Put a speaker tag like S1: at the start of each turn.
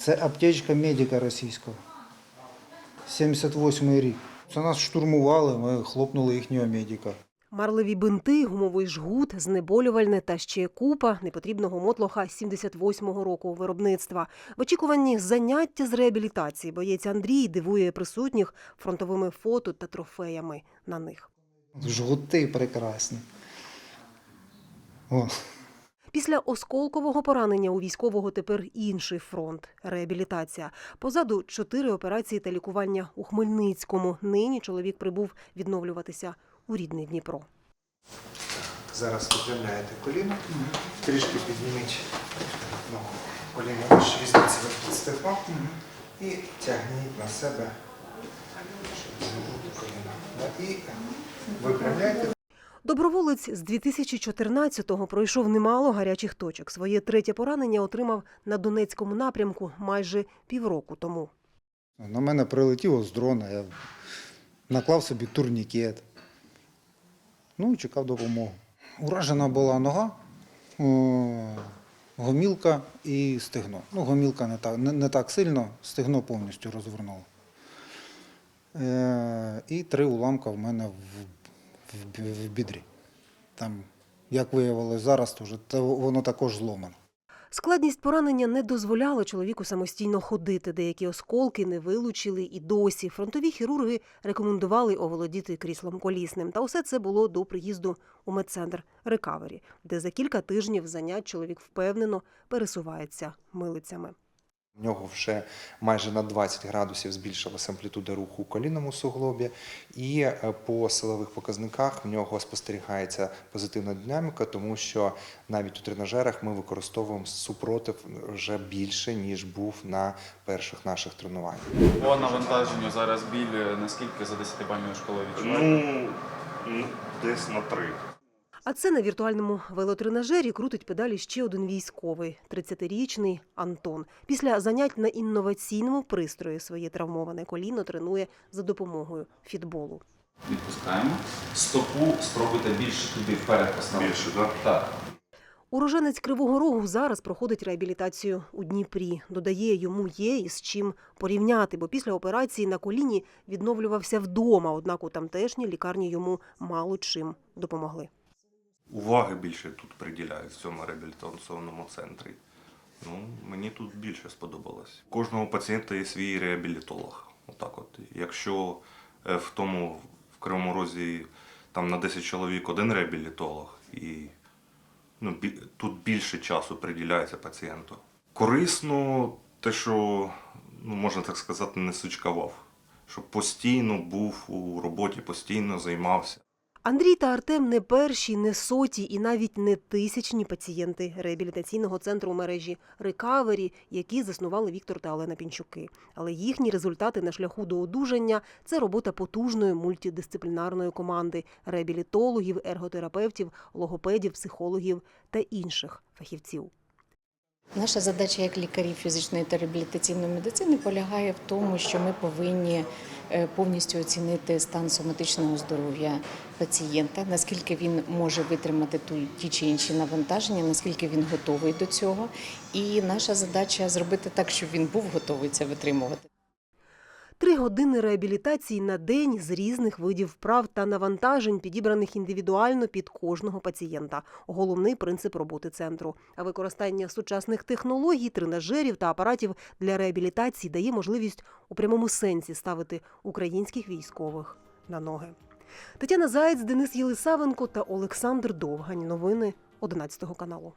S1: Це аптечка медика російського. 78 рік. Це нас штурмували, ми хлопнули їхнього медика.
S2: Марливі бинти, гумовий жгут, знеболювальне та ще купа непотрібного мотлоха 78-го року виробництва. В очікуванні заняття з реабілітації боєць Андрій дивує присутніх фронтовими фото та трофеями на них.
S1: Жгути прекрасні. О,
S2: Після осколкового поранення у військового тепер інший фронт реабілітація. Позаду чотири операції та лікування у Хмельницькому. Нині чоловік прибув відновлюватися у рідний Дніпро.
S3: Зараз піджимляєте коліно, трішки підніміть ногу. Коліно візьміть себе під стегно і тягніть на себе, щоб коліно. І випрямляйте.
S2: Доброволець з 2014-го пройшов немало гарячих точок. Своє третє поранення отримав на Донецькому напрямку майже півроку тому.
S1: на мене прилетіло з дрона, я наклав собі турнікет. Ну і чекав допомогу. Уражена була нога, гомілка і стегно. Ну, гомілка не так, не, не так сильно, стегно повністю розвернуло. Е, і три уламка в мене в, в, бідрі. Там, як виявилось зараз, то вже воно також зломано.
S2: Складність поранення не дозволяла чоловіку самостійно ходити. Деякі осколки не вилучили і досі. Фронтові хірурги рекомендували оволодіти кріслом колісним. Та усе це було до приїзду у медцентр Рекавері, де за кілька тижнів занять чоловік впевнено пересувається милицями.
S3: В нього вже майже на 20 градусів збільшилася амплітуда руху у колінному суглобі, і е, по силових показниках в нього спостерігається позитивна динаміка, тому що навіть у тренажерах ми використовуємо супротив вже більше, ніж був на перших наших тренуваннях.
S4: По навантаженню зараз біль е, наскільки за 10-бальною шкалою відчуваєте?
S5: Ну, ну, десь на три.
S2: А це на віртуальному велотренажері крутить педалі ще один військовий, 30-річний Антон. Після занять на інноваційному пристрої своє травмоване коліно тренує за допомогою фітболу.
S4: Відпускаємо. Стопу спробуйте більше туди вперед поставити.
S5: Більше, так?
S4: Так.
S2: Уроженець Кривого Рогу зараз проходить реабілітацію у Дніпрі. Додає, йому є із чим порівняти, бо після операції на коліні відновлювався вдома. Однак у тамтешній лікарні йому мало чим допомогли.
S5: Уваги більше тут приділяють в цьому реабілітаційному центрі. Ну, мені тут більше сподобалось. У Кожного пацієнта є свій реабілітолог. Отак от. Якщо е, в тому в Кривому Розі там на 10 чоловік один реабілітолог, і ну, тут більше часу приділяється пацієнту. Корисно те, що, ну, можна так сказати, не сучкавав. Щоб постійно був у роботі, постійно займався.
S2: Андрій та Артем не перші, не соті і навіть не тисячні пацієнти реабілітаційного центру мережі Рекавері, які заснували Віктор та Олена Пінчуки. Але їхні результати на шляху до одужання це робота потужної мультидисциплінарної команди реабілітологів, ерготерапевтів, логопедів, психологів та інших фахівців.
S6: Наша задача як лікарів фізичної та реабілітаційної медицини полягає в тому, що ми повинні е, повністю оцінити стан соматичного здоров'я пацієнта, наскільки він може витримати ту ті чи інші навантаження, наскільки він готовий до цього. І наша задача зробити так, щоб він був готовий це витримувати.
S2: Три години реабілітації на день з різних видів вправ та навантажень, підібраних індивідуально під кожного пацієнта. Головний принцип роботи центру. А використання сучасних технологій, тренажерів та апаратів для реабілітації дає можливість у прямому сенсі ставити українських військових на ноги. Тетяна Заєць, Денис Єлисавенко та Олександр Довгань. Новини 11 каналу.